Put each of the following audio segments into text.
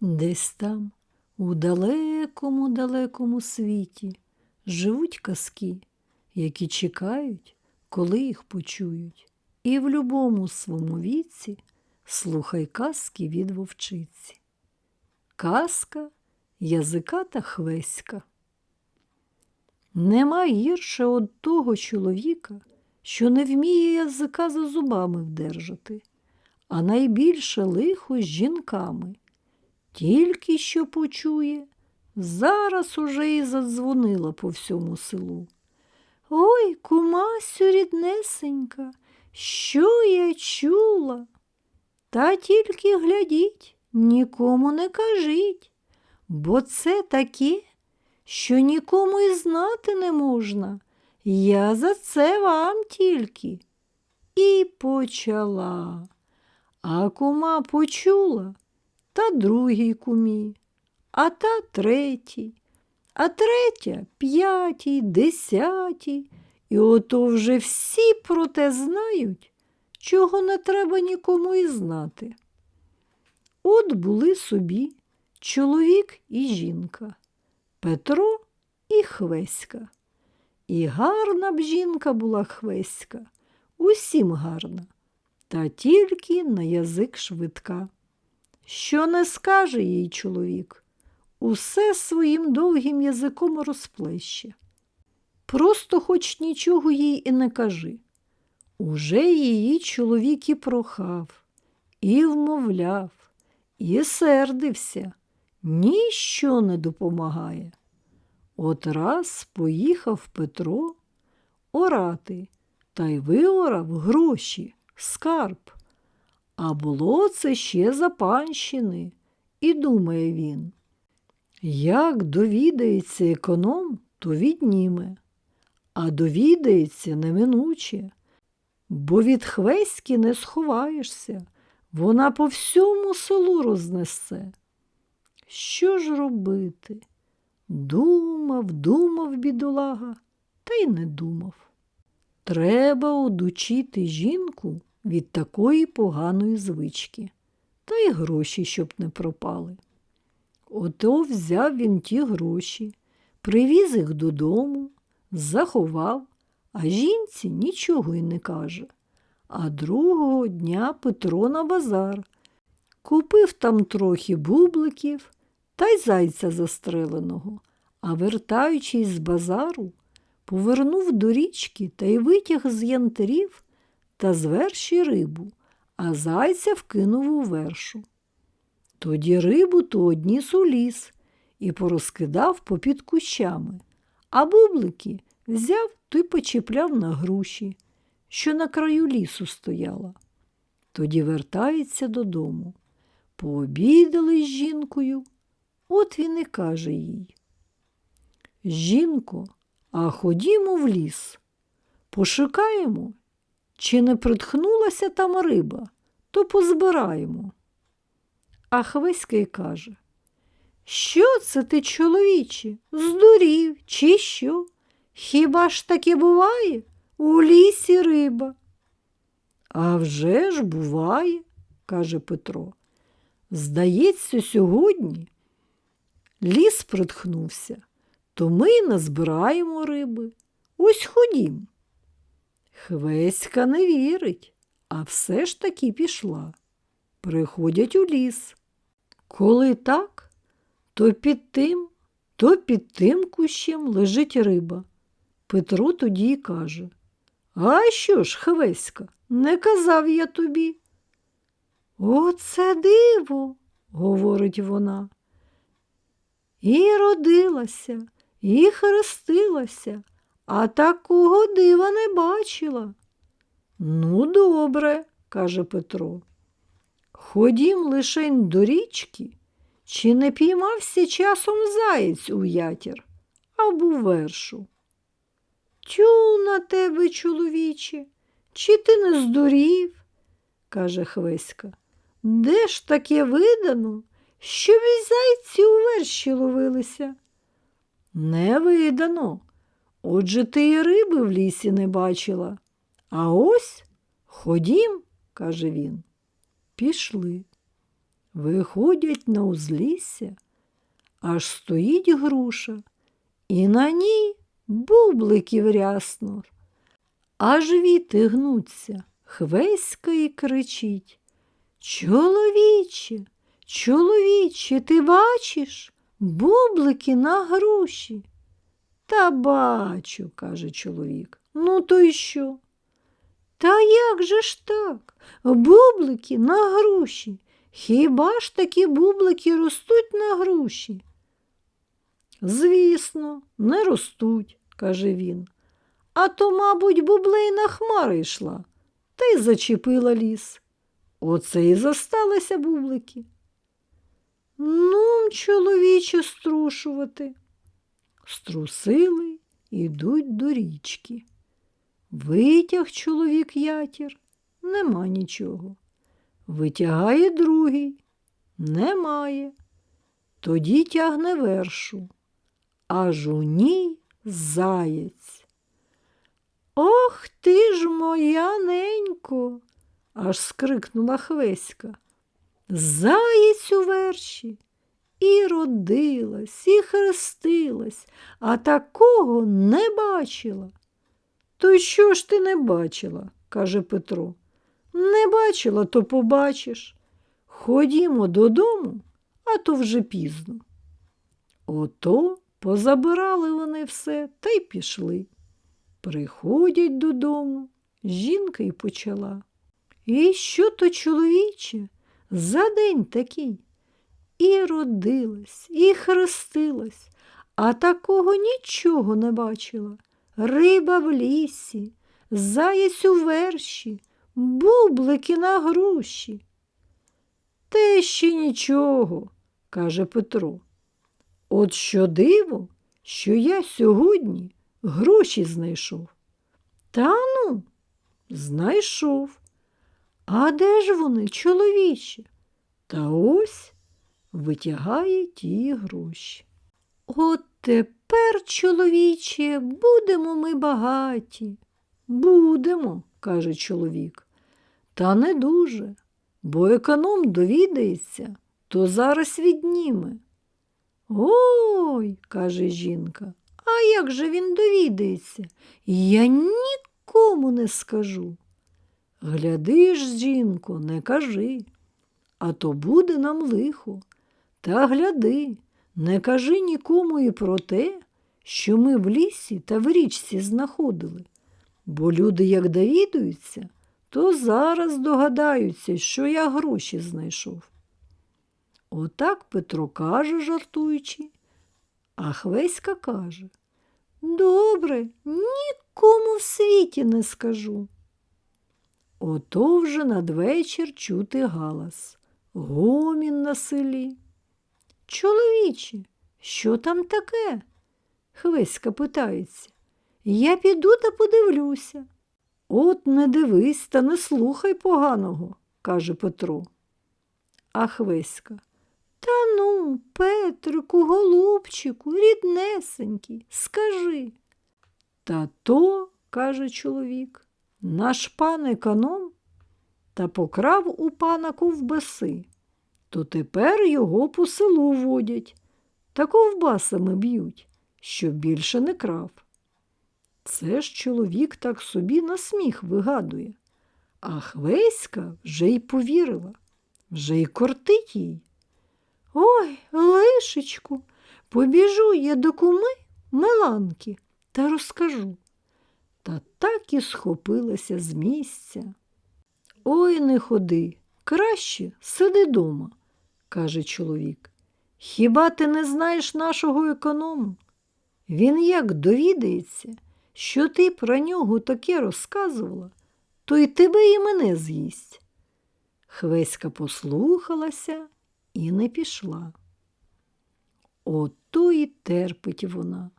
Десь там, у далекому далекому світі, живуть казки, які чекають, коли їх почують. І в любому своєму віці слухай казки від вовчиці. Казка язика та хвеська. Нема гірше од того чоловіка, що не вміє язика за зубами вдержати, а найбільше лихо з жінками. Тільки що почує, зараз уже і задзвонила по всьому селу. Ой, кумасю ріднесенька, що я чула? Та тільки глядіть, нікому не кажіть, бо це таке, що нікому й знати не можна. Я за це вам тільки. І почала. А кума почула, та другій кумі, а та третій, а третя п'ятій, десятій. І ото вже всі про те знають, чого не треба нікому і знати. От були собі чоловік і жінка, Петро і Хвеська. І гарна б жінка була Хвеська, усім гарна, та тільки на язик швидка. Що не скаже їй чоловік, усе своїм довгим язиком розплеще. Просто хоч нічого їй і не кажи. Уже її чоловік і прохав, і вмовляв, і сердився, ніщо не допомагає. От раз поїхав Петро орати та й виорав гроші, скарб. А було це ще за панщини, і думає він. Як довідається економ, то відніме, а довідається неминуче, бо від хвеськи не сховаєшся, вона по всьому селу рознесе. Що ж робити? Думав, думав бідолага, та й не думав. Треба одучити жінку від такої поганої звички, та й гроші, щоб не пропали. Ото взяв він ті гроші, привіз їх додому, заховав, а жінці нічого й не каже. А другого дня Петро на базар. Купив там трохи бубликів та й зайця застреленого, а вертаючись з базару, повернув до річки та й витяг з янтарів та з верші рибу, а зайця вкинув у вершу. Тоді рибу то одніс у ліс і порозкидав попід кущами, а бублики взяв то й почіпляв на груші, що на краю лісу стояла. Тоді вертається додому. Пообідали з жінкою, от він і каже їй. Жінко, а ходімо в ліс, пошукаємо, чи не притхнулася там риба, то позбираємо. А Хвеська й каже, що це ти, чоловіче, здурів, чи що? Хіба ж таке буває? У лісі риба. «А вже ж буває, каже Петро. Здається, сьогодні ліс притхнувся, то ми назбираємо риби. Ось ходім. Хвеська не вірить, а все ж таки пішла. Приходять у ліс. Коли так, то під тим, то під тим кущем лежить риба. Петро тоді й каже А що ж, Хвеська, не казав я тобі. Оце диво, говорить вона. І родилася, і хрестилася, а такого дива не бачила. Ну, добре, каже Петро. Ходім лишень до річки, чи не піймався часом заєць у ятір або вершу. Тю на тебе, чоловіче, чи ти не здурів? каже Хвеська. Де ж таке видано, щоб і зайці у верші ловилися? Не видано. Отже, ти і риби в лісі не бачила. А ось ходім, каже він. Пішли. Виходять на узлісся, аж стоїть груша, і на ній бубликів рясно. Аж віти гнуться, хвеська і кричить. Чоловіче, чоловіче, ти бачиш бублики на груші? Та бачу, каже чоловік. Ну, то й що? Та як же ж так? Бублики на груші. Хіба ж такі бублики ростуть на груші? Звісно, не ростуть, каже він. А то, мабуть, бублейна хмара йшла та й зачепила ліс. Оце і зосталися бублики. Ну, чоловіче, струшувати. Струсили, ідуть до річки. Витяг чоловік ятір, нема нічого. Витягає другий, немає. Тоді тягне вершу, аж у ній заєць. Ох ти ж моя ненько, аж скрикнула Хвеська. Заєць у верші. І родилась, і хрестилась, а такого не бачила. То що ж ти не бачила? каже Петро. Не бачила, то побачиш. Ходімо додому, а то вже пізно. Ото позабирали вони все та й пішли. Приходять додому, жінка й почала. І що то, чоловіче, за день такий? І родилась, і хрестилась, а такого нічого не бачила. Риба в лісі, заєць у верші, бублики на груші. Те ще нічого, каже Петро. От що диво, що я сьогодні гроші знайшов. Та ну, знайшов. А де ж вони, чоловіче? Та ось витягає ті гроші. От тепер, чоловіче, будемо ми багаті. Будемо, каже чоловік. Та не дуже, бо економ довідається, то зараз відніме. Ой, каже жінка, а як же він довідається? Я нікому не скажу. Гляди ж, жінко, не кажи, а то буде нам лихо. Та гляди, не кажи нікому і про те, що ми в лісі та в річці знаходили, бо люди, як довідуються, то зараз догадаються, що я гроші знайшов. Отак Петро каже, жартуючи, а Хвеська каже Добре, нікому в світі не скажу. Ото вже надвечір чути галас, гомін на селі. Чоловіче, що там таке? Хвеська питається. Я піду та подивлюся. От не дивись та не слухай поганого, каже Петро. А Хвеська. Та ну, Петрику, голубчику, ріднесенький, скажи. Та то, каже чоловік, наш пан економ та покрав у пана ковбаси, то тепер його по селу водять та ковбасами б'ють, щоб більше не крав. Це ж чоловік так собі на сміх вигадує, а Хвеська вже й повірила, вже й кортить їй. Ой, лишечку, побіжу я до куми Меланки та розкажу. Та так і схопилася з місця. Ой, не ходи, краще сиди дома, каже чоловік. Хіба ти не знаєш нашого економу? Він як довідається, що ти про нього таке розказувала, то й тебе і мене з'їсть. Хвеська послухалася і не пішла. Ото й терпить вона,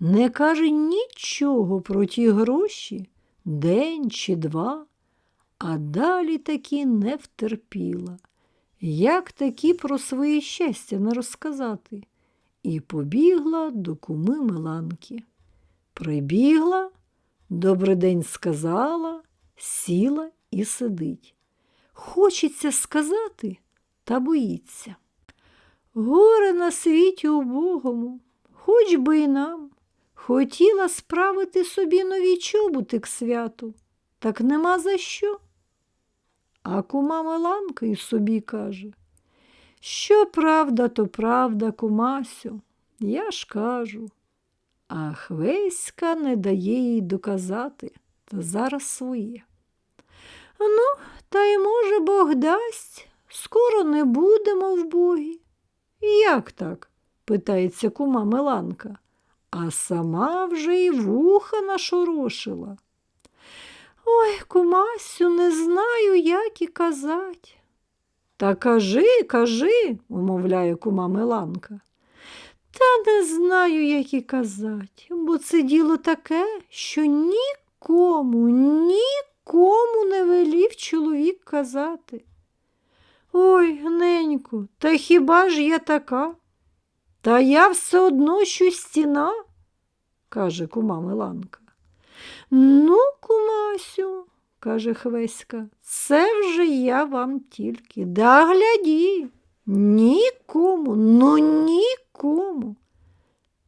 не каже нічого про ті гроші, день чи два, а далі таки не втерпіла. Як таки про своє щастя не розказати, і побігла до куми Миланки. Прибігла, добрий день сказала, сіла і сидить. Хочеться сказати, та боїться. Горе на світі убогому, хоч би і нам. Хотіла справити собі нові чоботи к святу, так нема за що. А кума Меланка й собі каже, що правда, то правда, кумасю, я ж кажу. А Хвеська не дає їй доказати, та зараз своє. Ну, та й може Бог дасть, скоро не будемо в Богі. Як так? питається кума Меланка, а сама вже й вуха нашорошила. Ой, кумасю, не знаю, як і казать. Та кажи, кажи, умовляє кума Меланка. Та не знаю, як і казать, бо це діло таке, що нікому, нікому не велів чоловік казати. Ой, гненьку, та хіба ж я така? Та я все одно що стіна, каже кума Миланка. Ну, кумасю, каже Хвеська, це вже я вам тільки. Да гляді, нікому, ну нікому.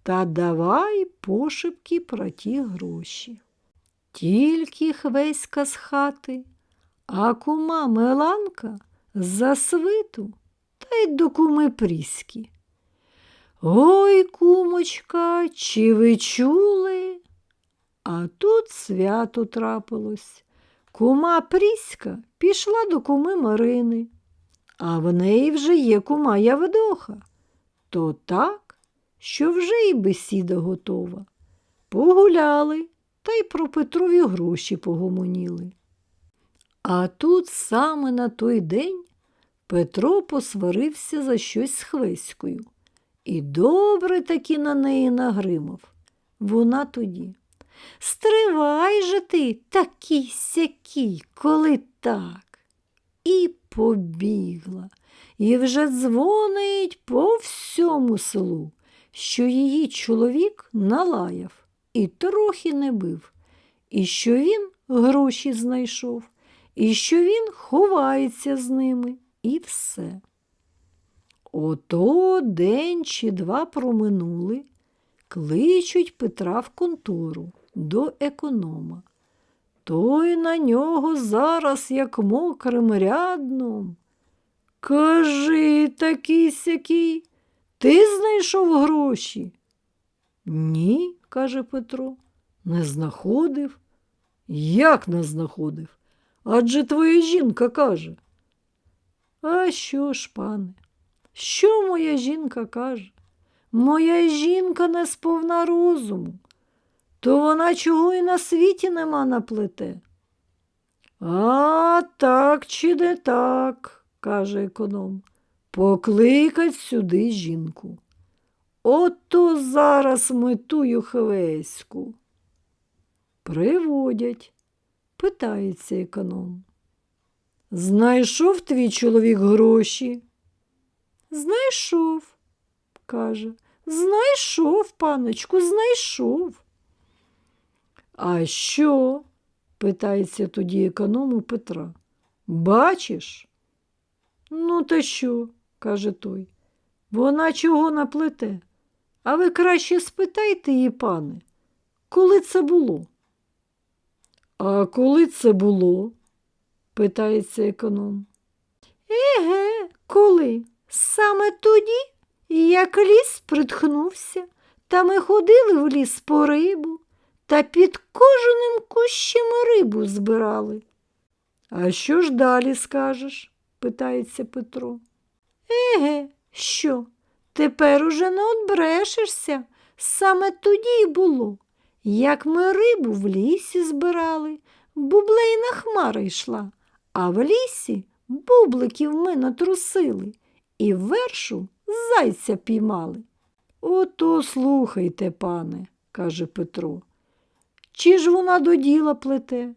Та давай пошепки про ті гроші. Тільки Хвеська з хати, а кума Меланка за свиту та й до куми Пріськи. Ой, кумочка, чи ви чули? А тут свято трапилось. Кума Пріська пішла до куми Марини, а в неї вже є кума Явдоха. То так, що вже й бесіда готова. Погуляли та й про Петрові гроші погомоніли. А тут саме на той день Петро посварився за щось з Хвеською і добре таки на неї нагримав. Вона тоді. Стривай же ти, такий сякий, коли так. І побігла, і вже дзвонить по всьому селу, що її чоловік налаяв і трохи не бив, і що він гроші знайшов, і що він ховається з ними, і все. Ото день чи два проминули, кличуть Петра в контору до економа. Той на нього зараз, як мокрим рядном. Кажи такий сякий, ти знайшов гроші? Ні, каже Петро, не знаходив. Як не знаходив? Адже твоя жінка каже. А що ж, пане? Що моя жінка каже? Моя жінка не сповна розуму, то вона чого й на світі нема наплете. А так чи не так, каже економ, покликать сюди жінку. Ото зараз ми тую хвеську. Приводять, питається економ. Знайшов твій чоловік гроші? Знайшов, каже. Знайшов, паночку, знайшов. А що? питається тоді економ Петра. Бачиш? Ну, та що? каже той. Вона чого наплете? А ви краще спитайте її, пане, коли це було? А коли це було? питається економ. Еге, коли? Саме тоді, як ліс притхнувся, та ми ходили в ліс по рибу та під кожним кущем рибу збирали. А що ж далі скажеш? питається Петро. Еге, що? Тепер уже не одбрешешся. Саме тоді й було, як ми рибу в лісі збирали, бублейна хмара йшла, а в лісі бубликів ми натрусили і вершу зайця піймали. Ото слухайте, пане, каже Петро. Чи ж вона до діла плете?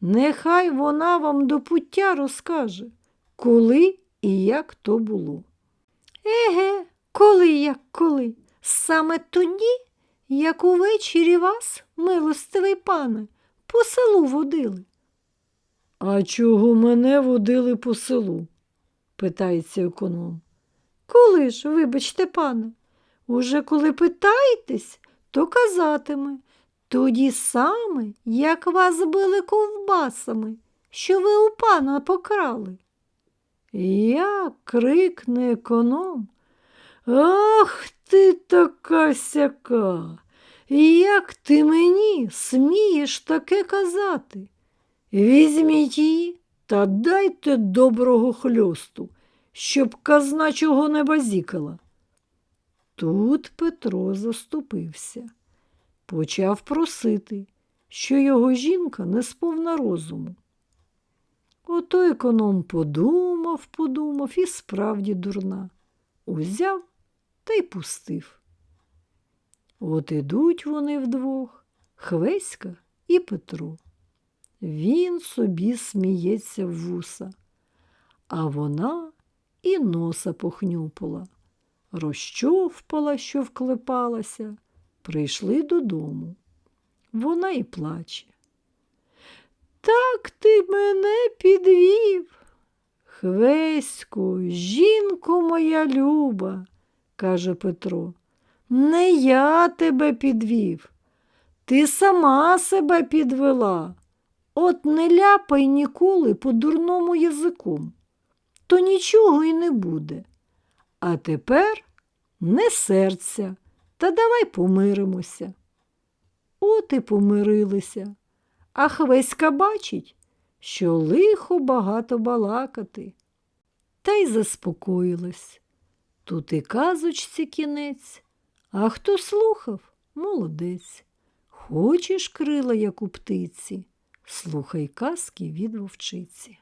Нехай вона вам до пуття розкаже, коли і як то було. Еге, коли як коли? Саме тоді, як увечері вас, милостивий пане, по селу водили. А чого мене водили по селу? питається економ. Коли ж, вибачте, пане, уже коли питаєтесь, то казатиме. Тоді саме, як вас били ковбасами, що ви у пана покрали. Я крикне економ. Ах ти така сяка! Як ти мені смієш таке казати? Візьміть її та дайте доброго хльосту, щоб казна чого не базікала. Тут Петро заступився, почав просити, що його жінка не сповна розуму. Ото економ подумав, подумав і справді дурна. Узяв та й пустив. От ідуть вони вдвох, Хвеська і Петро. Він собі сміється в вуса, а вона і носа похнюпала, розчовпала, що вклепалася, прийшли додому. Вона і плаче. Так ти мене підвів. Хвесько, жінко моя люба, каже Петро, не я тебе підвів, ти сама себе підвела. От не ляпай ніколи по дурному язиком, то нічого й не буде. А тепер не серця, та давай помиримося. От і помирилися. А Хвеська бачить, що лихо багато балакати. Та й заспокоїлась. Тут і казочці кінець, а хто слухав, молодець. Хочеш крила, як у птиці, слухай казки від вовчиці.